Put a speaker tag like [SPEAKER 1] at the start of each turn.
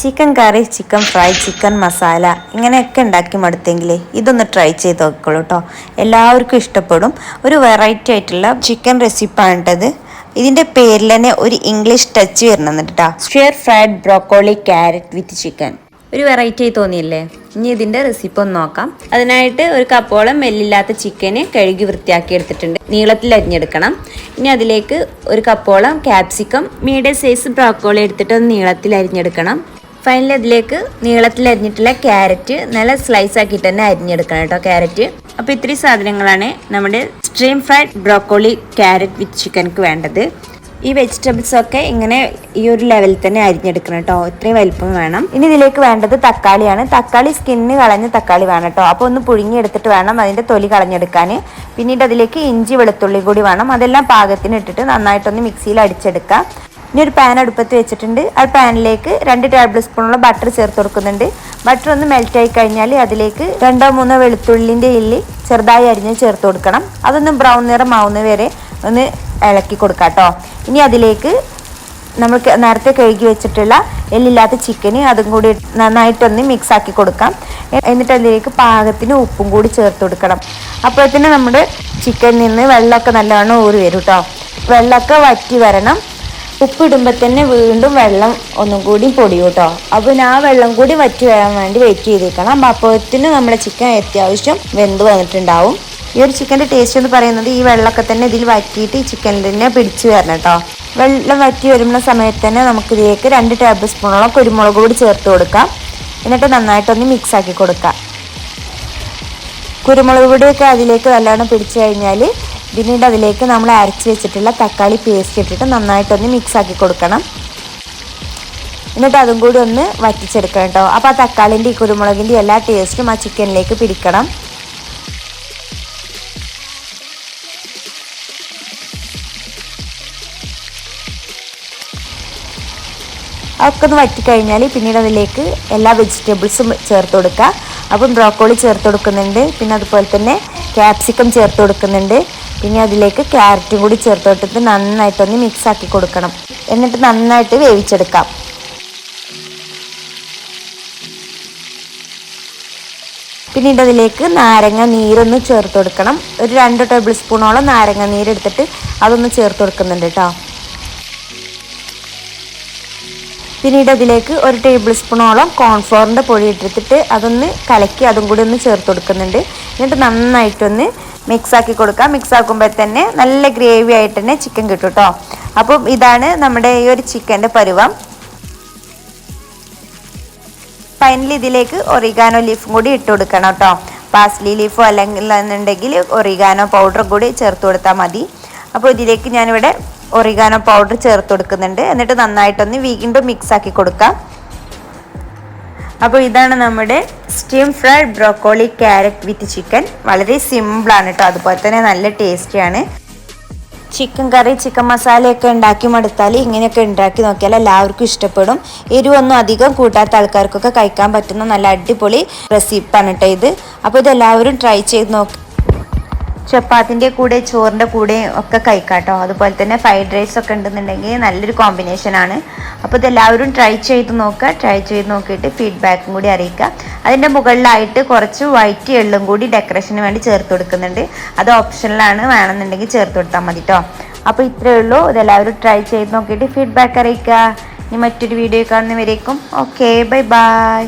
[SPEAKER 1] Chicken curry chicken fry chicken masala ഇങ്ങനെയൊക്കെ ഉണ്ടാക്കി മടുത്തെങ്കിലേ ഇതൊന്ന് ട്രൈ ചെയ്ത് നോക്കുള്ളൂ കേട്ടോ എല്ലാവർക്കും ഇഷ്ടപ്പെടും. ഒരു വെറൈറ്റി ആയിട്ടുള്ള ചിക്കൻ റെസിപ്പാണിട്ടത് ഇതിന്റെ പേരിൽ തന്നെ ഒരു ഇംഗ്ലീഷ് ടച്ച് വരുന്നുണ്ട് കേട്ടോ share fried broccoli carrot with chicken ഒരു വെറൈറ്റി ആയി തോന്നിയില്ലേ? ഇനി ഇതിന്റെ റെസിപ്പി ഒന്ന് നോക്കാം. അതിനായിട്ട് ഒരു കപ്പോളം മെല്ലില്ലാത്ത ചിക്കന് കഴുകി വൃത്തിയാക്കി എടുത്തിട്ടുണ്ട്. നീളത്തിൽ അരിഞ്ഞെടുക്കണം. ഇനി അതിലേക്ക് ഒരു കപ്പോളം ക്യാപ്സിക്കം മീഡിയം സൈസ് ബ്രോക്കോളി എടുത്തിട്ട് ഒന്ന് നീളത്തിൽ അരിഞ്ഞെടുക്കണം. ഫൈനലി അതിലേക്ക് നീളത്തിൽ അരിഞ്ഞിട്ടുള്ള ക്യാരറ്റ് നല്ല സ്ലൈസ് ആക്കിയിട്ട് തന്നെ അരിഞ്ഞെടുക്കണം കേട്ടോ ക്യാരറ്റ്. അപ്പോൾ ഇത്രയും സാധനങ്ങളാണ് നമ്മുടെ steam fried broccoli carrot with ചിക്കൻക്ക് വേണ്ടത്. ഈ വെജിറ്റബിൾസ് ഒക്കെ ഇങ്ങനെ ഈ ഒരു ലെവലിൽ തന്നെ അരിഞ്ഞെടുക്കണം കേട്ടോ. ഇത്രയും വലിപ്പം വേണം. ഇനി ഇതിലേക്ക് വേണ്ടത് തക്കാളിയാണ്. തക്കാളി സ്കിന്ന് കളഞ്ഞ തക്കാളി വേണം കേട്ടോ. അപ്പോൾ ഒന്ന് പുഴുങ്ങിയെടുത്തിട്ട് വേണം അതിന്റെ തൊലി കളഞ്ഞെടുക്കാൻ. പിന്നീട് അതിലേക്ക് ഇഞ്ചി വെളുത്തുള്ളി കൂടി വേണം. അതെല്ലാം പാകത്തിന് ഇട്ടിട്ട് നന്നായിട്ടൊന്ന് മിക്സിയിൽ അടിച്ചെടുക്കാം. ഇനി ഒരു പാൻ അടുപ്പത്ത് വെച്ചിട്ടുണ്ട്. ആ പാനിലേക്ക് രണ്ട് ടേബിൾ സ്പൂണുള്ള ബട്ടർ ചേർത്ത് കൊടുക്കുന്നുണ്ട്. ബട്ടർ ഒന്ന് മെൽറ്റ് ആയി കഴിഞ്ഞാൽ അതിലേക്ക് രണ്ടോ മൂന്നോ വെളുത്തുള്ളിന്റെ ഇല്ലി ചെറുതായി അരിഞ്ഞ് ചേർത്ത് കൊടുക്കണം. അതൊന്ന് ബ്രൗൺ നിറമാവുന്ന വരെ ഒന്ന് ഇളക്കി കൊടുക്കാം കേട്ടോ ഇനി അതിലേക്ക് നമ്മൾ നേരത്തെ കഴുകി വെച്ചിട്ടുള്ള എല്ലില്ലാത്ത ചിക്കന് അതും കൂടി നന്നായിട്ടൊന്ന് മിക്സ് ആക്കി കൊടുക്കാം. എന്നിട്ട് അതിലേക്ക് പാകത്തിന് ഉപ്പും കൂടി ചേർത്ത് കൊടുക്കണം. അപ്പോഴത്തേന് നമ്മുടെ ചിക്കനിൽ നിന്ന് വെള്ളമൊക്കെ നല്ലവണ്ണം ഊറി വരും കേട്ടോ വെള്ളമൊക്കെ വറ്റി വരണം. ഉപ്പിടുമ്പോൾ തന്നെ വീണ്ടും വെള്ളം ഒന്നും കൂടി പൊടിയും കേട്ടോ അപ്പോൾ ആ വെള്ളം കൂടി വറ്റി വരാൻ വേണ്ടി വെയിറ്റ് ചെയ്തേക്കണം. അപ്പോഴത്തിന് നമ്മുടെ ചിക്കൻ അത്യാവശ്യം വെന്ത് വന്നിട്ടുണ്ടാവും. ഈ ഒരു ചിക്കന്റെ ടേസ്റ്റ് എന്ന് പറയുന്നത് ഈ വെള്ളമൊക്കെ തന്നെ ഇതിൽ വറ്റിയിട്ട് ഈ ചിക്കൻ തന്നെ പിടിച്ചു വരണം കേട്ടോ വെള്ളം വറ്റി വരുന്ന സമയത്ത് തന്നെ നമുക്ക് ഇതിലേക്ക് രണ്ട് ടേബിൾ സ്പൂണോളം കുരുമുളക് കൂടി ചേർത്ത് കൊടുക്കാം. എന്നിട്ട് നന്നായിട്ടൊന്ന് മിക്സ് ആക്കി കൊടുക്കാം. കുരുമുളക് പൊടിയൊക്കെ അതിലേക്ക് നല്ലോണം പിടിച്ചു കഴിഞ്ഞാൽ പിന്നീട് അതിലേക്ക് നമ്മൾ അരച്ച് വെച്ചിട്ടുള്ള തക്കാളി പേസ്റ്റ് ഇട്ടിട്ട് നന്നായിട്ടൊന്ന് മിക്സ് ആക്കി കൊടുക്കണം. എന്നിട്ട് അതും കൂടി ഒന്ന് വറ്റിച്ചെടുക്കണം കേട്ടോ. അപ്പോൾ ആ തക്കാളിന്റെ ഈ കുരുമുളകിന്റെ എല്ലാ ടേസ്റ്റും ആ ചിക്കനിലേക്ക് പിടിക്കണം. അതൊക്കെ ഒന്ന് വറ്റിക്കഴിഞ്ഞാൽ പിന്നീട് അതിലേക്ക് എല്ലാ വെജിറ്റബിൾസും ചേർത്ത് കൊടുക്കുക. അപ്പം ബ്രോക്കോളി ചേർത്ത് കൊടുക്കുന്നുണ്ട്. പിന്നെ അതുപോലെ തന്നെ ക്യാപ്സിക്കം ചേർത്ത് കൊടുക്കുന്നുണ്ട്. പിന്നെ അതിലേക്ക് ക്യാരറ്റും കൂടി ചേർത്ത് കൊടുത്തിട്ട് നന്നായിട്ടൊന്ന് മിക്സ് ആക്കി കൊടുക്കണം. എന്നിട്ട് നന്നായിട്ട് വേവിച്ചെടുക്കാം. പിന്നീട് അതിലേക്ക് നാരങ്ങ നീരൊന്ന് ചേർത്ത് കൊടുക്കണം. ഒരു രണ്ട് ടേബിൾ സ്പൂണോളം നാരങ്ങ നീരെടുത്തിട്ട് അതൊന്ന് ചേർത്ത് കൊടുക്കുന്നുണ്ട് കേട്ടോ. പിന്നീട് അതിലേക്ക് ഒരു ടേബിൾ സ്പൂണോളം കോൺഫ്ലോറിന്റെ പൊടി ഇട്ടിട്ട് അതൊന്ന് കലക്കി അതും കൂടി ഒന്ന് ചേർത്ത് കൊടുക്കുന്നുണ്ട്. എന്നിട്ട് നന്നായിട്ടൊന്ന് മിക്സാക്കി കൊടുക്കാം. മിക്സ് ആക്കുമ്പോൾ തന്നെ നല്ല ഗ്രേവി ആയിട്ട് തന്നെ ചിക്കൻ കിട്ടും കേട്ടോ അപ്പം ഇതാണ് നമ്മുടെ ഈ ഒരു ചിക്കന്റെ പരുവം. ഫൈനലി ഇതിലേക്ക് ഒറിഗാനോ ലീഫും കൂടി ഇട്ട് കൊടുക്കണം കേട്ടോ പാസ്ലി ലീഫോ അല്ലെങ്കിൽ എന്നുണ്ടെങ്കിൽ ഒറിഗാനോ പൗഡർ കൂടി ചേർത്ത് കൊടുത്താൽ മതി. അപ്പോൾ ഇതിലേക്ക് ഞാനിവിടെ ഒറിഗാനോ പൗഡർ ചേർത്ത് കൊടുക്കുന്നുണ്ട്. എന്നിട്ട് നന്നായിട്ടൊന്ന് വീണ്ടും മിക്സ് ആക്കി കൊടുക്കാം. അപ്പോൾ ഇതാണ് നമ്മുടെ steam fried broccoli carrot with chicken വളരെ സിമ്പിളാണ് കേട്ടോ അതുപോലെ തന്നെ നല്ല ടേസ്റ്റിയാണ് ചിക്കൻ കറി ചിക്കൻ മസാലയൊക്കെ ഉണ്ടാക്കി മടുത്താൽ ഇങ്ങനെയൊക്കെ ഉണ്ടാക്കി നോക്കിയാൽ എല്ലാവർക്കും ഇഷ്ടപ്പെടും. എരിവൊന്നും അധികം കൂട്ടാത്ത ആൾക്കാർക്കൊക്കെ കഴിക്കാൻ പറ്റുന്ന നല്ല അടിപൊളി റെസിപ്പാണ് കേട്ടോ ഇത്. അപ്പോൾ ഇതെല്ലാവരും ട്രൈ ചെയ്ത് നോക്കി ചപ്പാത്തിന്റെ കൂടെ ചോറിന്റെ കൂടെ ഒക്കെ കഴിക്കാട്ടോ അതുപോലെ തന്നെ ഫ്രൈഡ് റൈസ് ഒക്കെ ഉണ്ടെന്നുണ്ടെങ്കിൽ നല്ലൊരു കോമ്പിനേഷൻ ആണ്. അപ്പോൾ ഇതെല്ലാവരും ട്രൈ ചെയ്ത് നോക്കുക. ട്രൈ ചെയ്ത് നോക്കിയിട്ട് ഫീഡ്ബാക്കും കൂടി അറിയിക്കുക. അതിന്റെ മുകളിലായിട്ട് കുറച്ച് വൈറ്റ് എള്ളും കൂടി ഡെക്കറേഷന് വേണ്ടി ചേർത്ത് കൊടുക്കുന്നുണ്ട്. അത് ഓപ്ഷനിലാണ് വേണമെന്നുണ്ടെങ്കിൽ ചേർത്ത് കൊടുത്താൽ മതി കേട്ടോ. അപ്പോൾ ഇത്രയേ ഉള്ളൂ. ഇതെല്ലാവരും ട്രൈ ചെയ്ത് നോക്കിയിട്ട് ഫീഡ്ബാക്ക് അറിയിക്കുക. ഇനി മറ്റൊരു വീഡിയോ കാണുന്നവരേക്കും. Okay bye bye